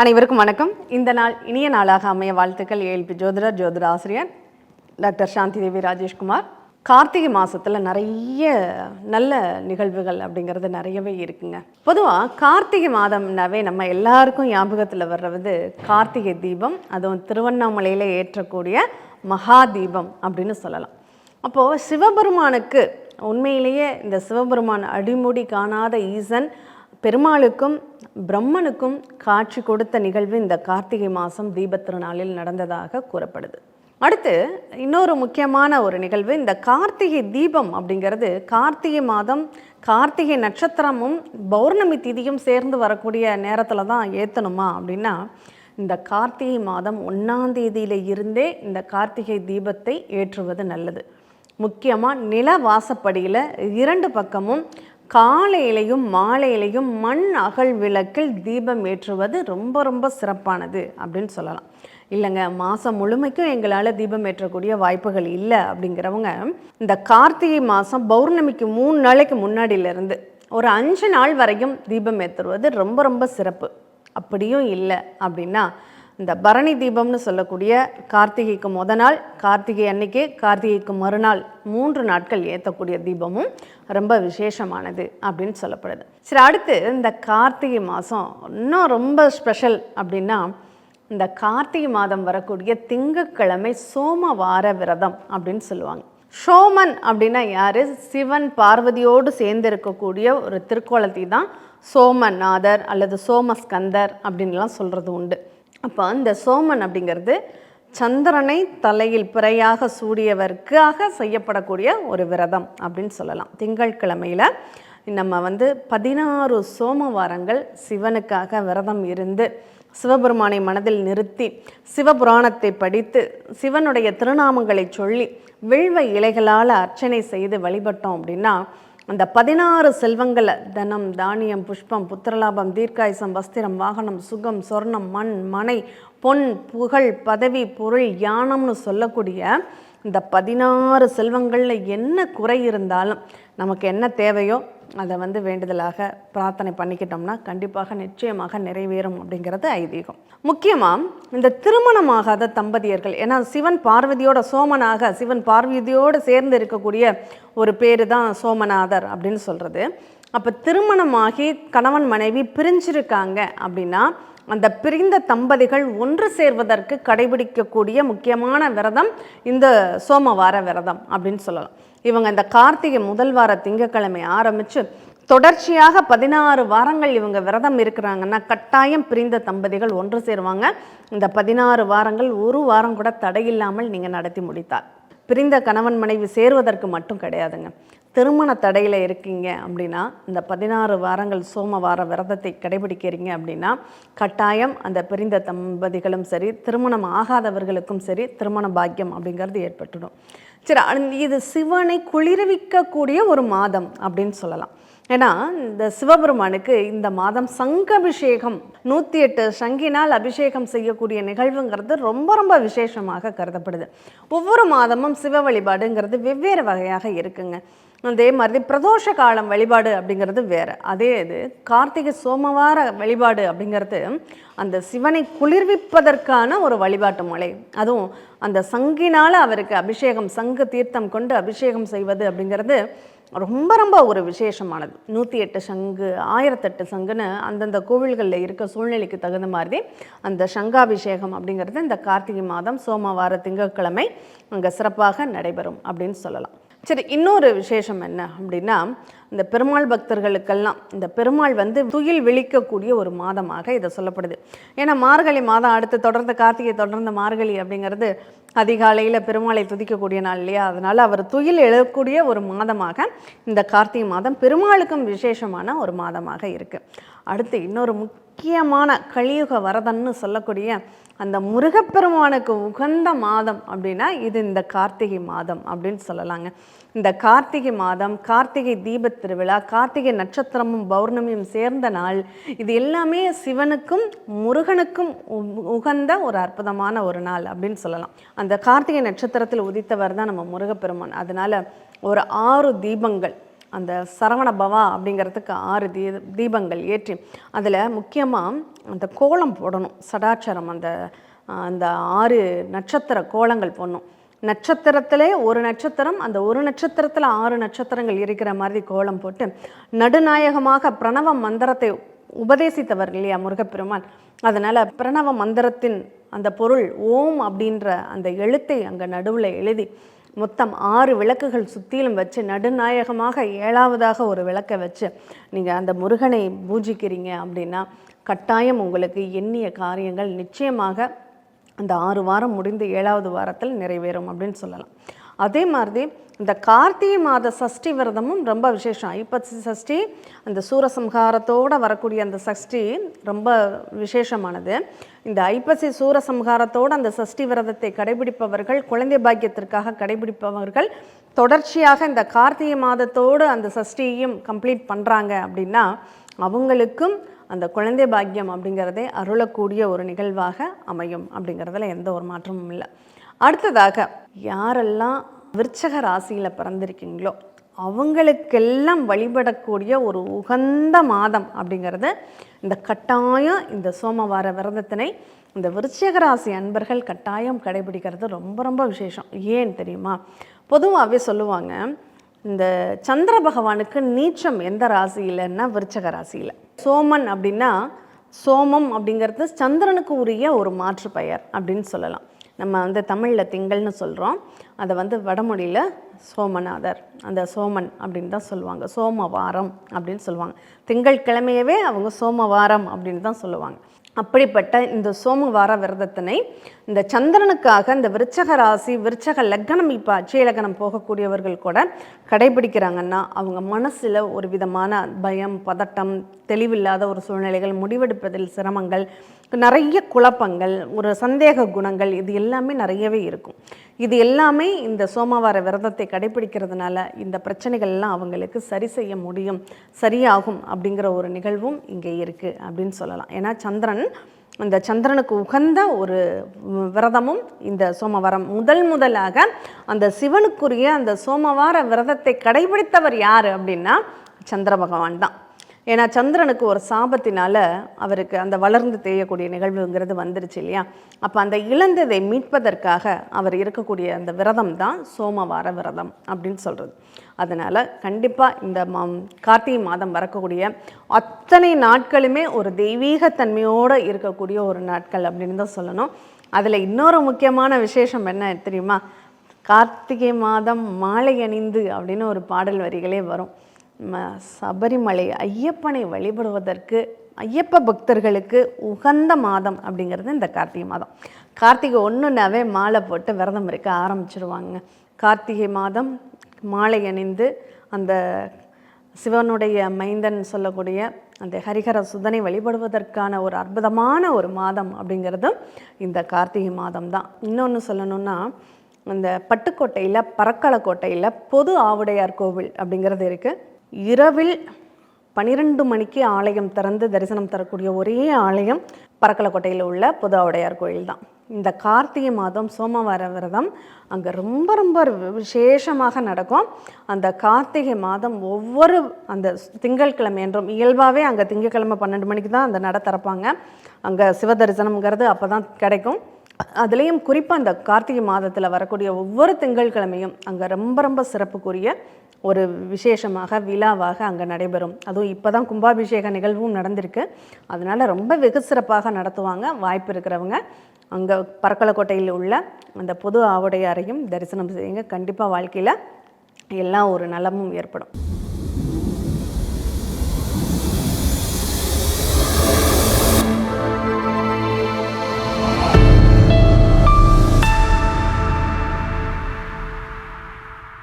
அனைவருக்கும் வணக்கம். இந்த நாள் இனிய நாளாக அமைய வாழ்த்துக்கள் ஏஎல்பி ஜோதிடர் ஜோதிட ஆசிரியர் டாக்டர் சாந்தி தேவி ராஜேஷ்குமார் கார்த்திகை மாதத்தில் நிறைய நல்ல நிகழ்வுகள் அப்படிங்கிறது நிறையவே இருக்குங்க. பொதுவாக கார்த்திகை மாதம்னாவே நம்ம எல்லாருக்கும் ஞாபகத்தில் வர்றது கார்த்திகை தீபம் அதுவும் திருவண்ணாமலையில் ஏற்றக்கூடிய மகா தீபம் அப்படின்னு சொல்லலாம். அப்போது சிவபெருமானுக்கு உண்மையிலேயே இந்த சிவபெருமான் அடிமுடி காணாத ஈசன் பெருமாளுக்கும் பிரம்மனுக்கும் காட்சி கொடுத்த நிகழ்வு இந்த கார்த்திகை மாதம் தீபத் திருநாளில் நடந்ததாக கூறப்படுது. அடுத்து இன்னொரு முக்கியமான ஒரு நிகழ்வு இந்த கார்த்திகை தீபம் அப்படிங்கிறது கார்த்திகை மாதம் கார்த்திகை நட்சத்திரமும் பௌர்ணமி திதியும் சேர்ந்து வரக்கூடிய நேரத்தில் தான் ஏற்றணுமா அப்படின்னா இந்த கார்த்திகை மாதம் ஒன்றாம் தேதியில இருந்தே இந்த கார்த்திகை தீபத்தை ஏற்றுவது நல்லது. முக்கியமாக நில வாசப்படியில் இரண்டு பக்கமும் காலையிலையும் மாலையிலையும் மண் அகல் விளக்கில் தீபம் ஏற்றுவது ரொம்ப ரொம்ப சிறப்பானது அப்படின்னு சொல்லலாம். இல்லைங்க மாதம் முழுமைக்கும் எங்களால் தீபம் ஏற்றக்கூடிய வாய்ப்புகள் இல்லை அப்படிங்கிறவங்க இந்த கார்த்திகை மாதம் பௌர்ணமிக்கு மூணு நாளைக்கு முன்னாடியிலேருந்து ஒரு அஞ்சு நாள் வரையும் தீபம் ஏற்றுவது ரொம்ப ரொம்ப சிறப்பு. அப்படியும் இல்லை அப்படின்னா இந்த பரணி தீபம்னு சொல்லக்கூடிய கார்த்திகைக்கு முத நாள் கார்த்திகை அன்னைக்கு கார்த்திகைக்கு மறுநாள் மூன்று நாட்கள் ஏற்றக்கூடிய தீபமும் ரொம்ப விசேஷமானது அப்படின்னு சொல்லப்படுது. சரி அடுத்து இந்த கார்த்திகை மாதம் இன்னும் ரொம்ப ஸ்பெஷல் அப்படின்னா இந்த கார்த்திகை மாதம் வரக்கூடிய திங்கட்கிழமை சோமவார விரதம் அப்படின்னு சொல்லுவாங்க. சோமன் அப்படின்னா யார்? சிவன் பார்வதியோடு சேர்ந்து இருக்கக்கூடிய ஒரு திருக்கோலத்தை தான் சோமநாதர் அல்லது சோமஸ்கந்தர் அப்படின்லாம் சொல்கிறது உண்டு. அப்போ அந்த சோமன் அப்படிங்கிறது சந்திரனை தலையில் பிறையாக சூடியவருக்காக செய்யப்படக்கூடிய ஒரு விரதம் அப்படின்னு சொல்லலாம். திங்கட்கிழமையில் நம்ம வந்து பதினாறு சோமவாரங்கள் சிவனுக்காக விரதம் இருந்து சிவபெருமானை மனதில் நிறுத்தி சிவபுராணத்தை படித்து சிவனுடைய திருநாமங்களை சொல்லி வில்வ இலைகளால் அர்ச்சனை செய்து வழிபட்டோம் அப்படின்னா அந்த பதினாறு செல்வங்களை தனம் தானியம் புஷ்பம் புத்திரலாபம் தீர்க்காயுசம் வஸ்திரம் வாகனம் சுகம் சொர்ணம் மண் மனை பொன் புகழ் பதவி பொருள் யானம்னு சொல்லக்கூடிய இந்த பதினாறு செல்வங்களில் என்ன குறை இருந்தாலும் நமக்கு என்ன தேவையோ அதை வந்து வேண்டுதலாக பிரார்த்தனை பண்ணிக்கிட்டோம்னா கண்டிப்பாக நிச்சயமாக நிறைவேறும் அப்படிங்கிறது ஐதீகம். முக்கியமாக இந்த திருமணமாகாத தம்பதியர்கள் ஏன்னா சிவன் பார்வதியோட சோமனாக சிவன் பார்வதியோடு சேர்ந்து இருக்கக்கூடிய ஒரு பேர் தான் சோமநாதர் அப்படின்னு சொல்கிறது அப்போ திருமணமாகி கணவன் மனைவி பிரிஞ்சிருக்காங்க அப்படின்னா அந்த பிரிந்த தம்பதிகள் ஒன்று சேர்வதற்கு கடைபிடிக்கக்கூடிய முக்கியமான விரதம் இந்த சோமவார விரதம் அப்படின்னு சொல்லலாம். இவங்க இந்த கார்த்திகை முதல் வார திங்கக்கிழமை ஆரம்பித்து தொடர்ச்சியாக பதினாறு வாரங்கள் இவங்க விரதம் இருக்கிறாங்கன்னா கட்டாயம் பிரிந்த தம்பதிகள் ஒன்று சேருவாங்க. இந்த பதினாறு வாரங்கள் ஒரு வாரம் கூட தடையில்லாமல் நீங்கள் நடத்தி முடித்தார் பிரிந்த கணவன் மனைவி சேருவதற்கு மட்டும் கிடையாதுங்க. திருமண தடையில் இருக்கீங்க அப்படின்னா இந்த பதினாறு வாரங்கள் சோமவார விரதத்தை கடைபிடிக்கிறீங்க அப்படின்னா கட்டாயம் அந்த பிரிந்த தம்பதிகளும் சரி திருமணம் ஆகாதவர்களுக்கும் சரி திருமண பாக்கியம் அப்படிங்கிறது ஏற்பட்டுடும். சரி இது சிவனை குளிர்விக்கக்கூடிய ஒரு மாதம் அப்படின்னு சொல்லலாம். ஏன்னா இந்த சிவபெருமானுக்கு இந்த மாதம் சங்கபிஷேகம் நூற்றி எட்டு சங்கினால் அபிஷேகம் செய்யக்கூடிய நிகழ்வுங்கிறது ரொம்ப ரொம்ப விசேஷமாக கருதப்படுது. ஒவ்வொரு மாதமும் சிவ வழிபாடுங்கிறது வெவ்வேறு வகையாக இருக்குங்க. அதே மாதிரி பிரதோஷ காலம் வழிபாடு அப்படிங்கிறது வேறு. அதே இது கார்த்திகை சோமவார வழிபாடு அப்படிங்கிறது அந்த சிவனை குளிர்விப்பதற்கான ஒரு வழிபாட்டு முறை. அதுவும் அந்த சங்கினால் அவருக்கு அபிஷேகம் சங்கு தீர்த்தம் கொண்டு அபிஷேகம் செய்வது அப்படிங்கிறது ரொம்ப ரொம்ப ஒரு விசேஷமானது. நூற்றி எட்டு சங்கு ஆயிரத்தெட்டு சங்குன்னு அந்தந்த கோவில்களில் இருக்க சூழ்நிலைக்கு தகுந்த மாதிரி அந்த சங்காபிஷேகம் அப்படிங்கிறது இந்த கார்த்திகை மாதம் சோமவார திங்கட்கிழமை அங்கே சிறப்பாக நடைபெறும் அப்படின்னு சொல்லலாம். சரி இன்னொரு விசேஷம் என்ன அப்படின்னா இந்த பெருமாள் பக்தர்களுக்கெல்லாம் இந்த பெருமாள் வந்து துயில் விழிக்கக்கூடிய ஒரு மாதமாக இதை சொல்லப்படுது. ஏன்னா மார்கழி மாதம் அடுத்து தொடர்ந்து கார்த்திகை தொடர்ந்து மார்கழி அப்படிங்கிறது அதிகாலையில் பெருமாளை துதிக்கக்கூடிய நாள் இல்லையா? அதனால் அவர் துயில் எழக்கூடிய ஒரு மாதமாக இந்த கார்த்திகை மாதம் பெருமாளுக்கும் விசேஷமான ஒரு மாதமாக இருக்குது அடுத்து இன்னொரு முக்கியமான கலியுக வரதன்னு சொல்லக்கூடிய அந்த முருகப்பெருமானுக்கு உகந்த மாதம் அப்படின்னா இது இந்த கார்த்திகை மாதம் அப்படின்னு சொல்லலாங்க. இந்த கார்த்திகை மாதம் கார்த்திகை தீபத் திருவிழா கார்த்திகை நட்சத்திரமும் பௌர்ணமியும் சேர்ந்த நாள் இது எல்லாமே சிவனுக்கும் முருகனுக்கும் உ- உகந்த ஒரு அற்புதமான ஒரு நாள் அப்படின்னு சொல்லலாம். அந்த கார்த்திகை நட்சத்திரத்தில் உதித்தவர் தான் நம்ம முருகப்பெருமான். அதனால ஒரு ஆறு தீபங்கள் அந்த சரவண பவா அப்படிங்கிறதுக்கு ஆறு தீ தீபங்கள் ஏற்றி அதில் முக்கியமாக அந்த கோலம் போடணும் சடாச்சாரம் அந்த அந்த ஆறு நட்சத்திர கோலங்கள் போடணும். நட்சத்திரத்திலே ஒரு நட்சத்திரம் அந்த ஒரு நட்சத்திரத்தில் ஆறு நட்சத்திரங்கள் இருக்கிற மாதிரி கோலம் போட்டு நடுநாயகமாக பிரணவ மந்திரத்தை உபதேசித்தவர் இல்லையா முருகப்பெருமான்? அதனால் பிரணவ மந்திரத்தின் அந்த பொருள் ஓம் அப்படின்ற அந்த எழுத்தை அங்கே நடுவில் எழுதி மொத்தம் ஆறு விளக்குகள் சுற்றிலும் வச்சு நடுநாயகமாக ஏழாவதாக ஒரு விளக்கை வச்சு நீங்கள் அந்த முருகனை பூஜிக்கிறீங்க அப்படின்னா கட்டாயம் உங்களுக்கு எண்ணிய காரியங்கள் நிச்சயமாக அந்த ஆறு வாரம் முடிந்து ஏழாவது வாரத்தில் நிறைவேறும் அப்படின்னு சொல்லலாம். அதே மாதிரி இந்த கார்த்திகை மாத சஷ்டி விரதமும் ரொம்ப விசேஷம். ஐப்பசி சஷ்டி அந்த சூரசம்ஹாரத்தோடு வரக்கூடிய அந்த சஷ்டி ரொம்ப விசேஷமானது. இந்த ஐப்பசி சூரசம்ஹாரத்தோடு அந்த சஷ்டி விரதத்தை கடைபிடிப்பவர்கள் குழந்தை பாக்கியத்திற்காக கடைபிடிப்பவர்கள் தொடர்ச்சியாக இந்த கார்த்திகை மாதத்தோடு அந்த சஷ்டியையும் கம்ப்ளீட் பண்ணுறாங்க அப்படின்னா அவங்களுக்கும் அந்த குழந்தை பாக்கியம் அப்படிங்கிறதே அருளக்கூடிய ஒரு நிகழ்வாக அமையும் அப்படிங்கிறதுல எந்த ஒரு மாற்றமும் இல்லை. அடுத்ததாக யாரெல்லாம் விருச்சக ராசியில் பிறந்திருக்கீங்களோ அவங்களுக்கெல்லாம் வழிபடக்கூடிய ஒரு உகந்த மாதம் அப்படிங்கிறது இந்த கட்டாயம் இந்த சோமவார விரதத்தினை இந்த விருச்சிக ராசி அன்பர்கள் கட்டாயம் கடைபிடிக்கிறது ரொம்ப ரொம்ப விசேஷம். ஏன் தெரியுமா? பொதுவாகவே சொல்லுவாங்க இந்த சந்திர பகவானுக்கு நீச்சம் எந்த ராசியிலன்னா விருச்சக ராசியில். சோமன் அப்படின்னா சோமம் அப்படிங்கிறது சந்திரனுக்கு உரிய ஒரு மாற்று பெயர் அப்படின்னு சொல்லலாம். நம்ம வந்து தமிழில் திங்கள்னு சொல்கிறோம் அதை வந்து வடமொழியில் சோமநாதர் அந்த சோமன் அப்படின்னு தான் சொல்லுவாங்க. சோமவாரம் அப்படின்னு சொல்லுவாங்க. திங்கள் கிழமையவே அவங்க சோமவாரம் அப்படின்னு தான் சொல்லுவாங்க. அப்படிப்பட்ட இந்த சோமவார விரதத்தினை இந்த சந்திரனுக்காக இந்த விருச்சக ராசி விருச்சக லக்னம் இப்போ அச்சய லக்னம் போகக்கூடியவர்கள் கூட கடைபிடிக்கிறாங்கன்னா அவங்க மனசில் ஒரு விதமான பயம் பதட்டம் தெளிவில்லாத ஒரு சூழ்நிலைகள் முடிவெடுப்பதில் சிரமங்கள் நிறைய குழப்பங்கள் ஒரு சந்தேக குணங்கள் இது எல்லாமே நிறையவே இருக்கும். இது எல்லாமே இந்த சோமவார விரதத்தை கடைபிடிக்கிறதுனால இந்த பிரச்சனைகள் எல்லாம் அவங்களுக்கு சரி செய்ய முடியும் சரியாகும் அப்படிங்கிற ஒரு நிகழ்வும் இங்கே இருக்குது அப்படின்னு சொல்லலாம். ஏன்னா சந்திரன் அந்த சந்திரனுக்கு உகந்த ஒரு விரதமும் இந்த சோமவாரம். முதல் முதலாக அந்த சிவனுக்குரிய அந்த சோமவார விரதத்தை கடைபிடித்தவர் யார் அப்படின்னா சந்திர பகவான் தான். ஏன்னா சந்திரனுக்கு ஒரு சாபத்தினால அவருக்கு அந்த வளர்ந்து தேயக்கூடிய நிகழ்வுங்கிறது வந்துருச்சு இல்லையா? அப்போ அந்த இழந்ததை மீட்பதற்காக அவர் இருக்கக்கூடிய அந்த விரதம் தான் சோமவார விரதம் அப்படின்னு சொல்கிறது அதனால் கண்டிப்பாக இந்த மா கார்த்திகை மாதம் வரக்கூடிய அத்தனை நாட்களுமே ஒரு தெய்வீகத்தன்மையோடு இருக்கக்கூடிய ஒரு நாட்கள் அப்படின்னு தான் சொல்லணும். அதில் இன்னொரு முக்கியமான விசேஷம் என்ன தெரியுமா? கார்த்திகை மாதம் மாலை அணிந்து அப்படின்னு ஒரு பாடல் வரிகளே வரும். சபரிமலை ஐயப்பனை வழிபடுவதற்கு ஐயப்ப பக்தர்களுக்கு உகந்த மாதம் அப்படிங்கிறது இந்த கார்த்திகை மாதம். கார்த்திகை ஒன்றுனாவே மாலை போட்டு விரதம் இருக்க ஆரம்பிச்சிருவாங்க. கார்த்திகை மாதம் மாலை அணிந்து அந்த சிவனுடைய மைந்தன் சொல்லக்கூடிய அந்த ஹரிஹர சுதனை வழிபடுவதற்கான ஒரு அற்புதமான ஒரு மாதம் அப்படிங்கிறதும் இந்த கார்த்திகை மாதம் தான். இன்னொன்று சொல்லணும்னா இந்த பட்டுக்கோட்டையில் பறக்கலக்கோட்டையில் பொது ஆவுடையார் கோவில் அப்படிங்கிறது இருக்குது இரவில் பன்னிரெண்டு மணிக்கு ஆலயம் திறந்து தரிசனம் தரக்கூடிய ஒரே ஆலயம் பறக்கலக்கோட்டையில் உள்ள புது உடையார் கோயில் தான். இந்த கார்த்திகை மாதம் சோமவார விரதம் அங்கே ரொம்ப ரொம்ப விசேஷமாக நடக்கும். அந்த கார்த்திகை மாதம் ஒவ்வொரு அந்த திங்கட்கிழமை என்றும் இயல்பாகவே அங்கே திங்கட்கிழமை பன்னெண்டு மணிக்கு தான் அந்த நட திறப்பாங்க. அங்கே சிவ தரிசனம்ங்கிறது அப்போ தான் கிடைக்கும். அதுலேயும் குறிப்பாக அந்த கார்த்திகை மாதத்தில் வரக்கூடிய ஒவ்வொரு திங்கட்கிழமையும் அங்கே ரொம்ப ரொம்ப சிறப்புக்குரிய ஒரு விசேஷமாக விழாவாக அங்கே நடைபெறும். அதுவும் இப்போ தான் கும்பாபிஷேக நிகழ்வும் நடந்திருக்கு. அதனால் ரொம்ப வெகு சிறப்பாக நடத்துவாங்க வாய்ப்பு இருக்கிறவங்க. அங்கே பறக்கலக்கோட்டையில் உள்ள அந்த பொது ஆவுடையாரையும் தரிசனம் செய்யுங்க. கண்டிப்பாக வாழ்க்கையில் எல்லா ஒரு நலமும் ஏற்படும்.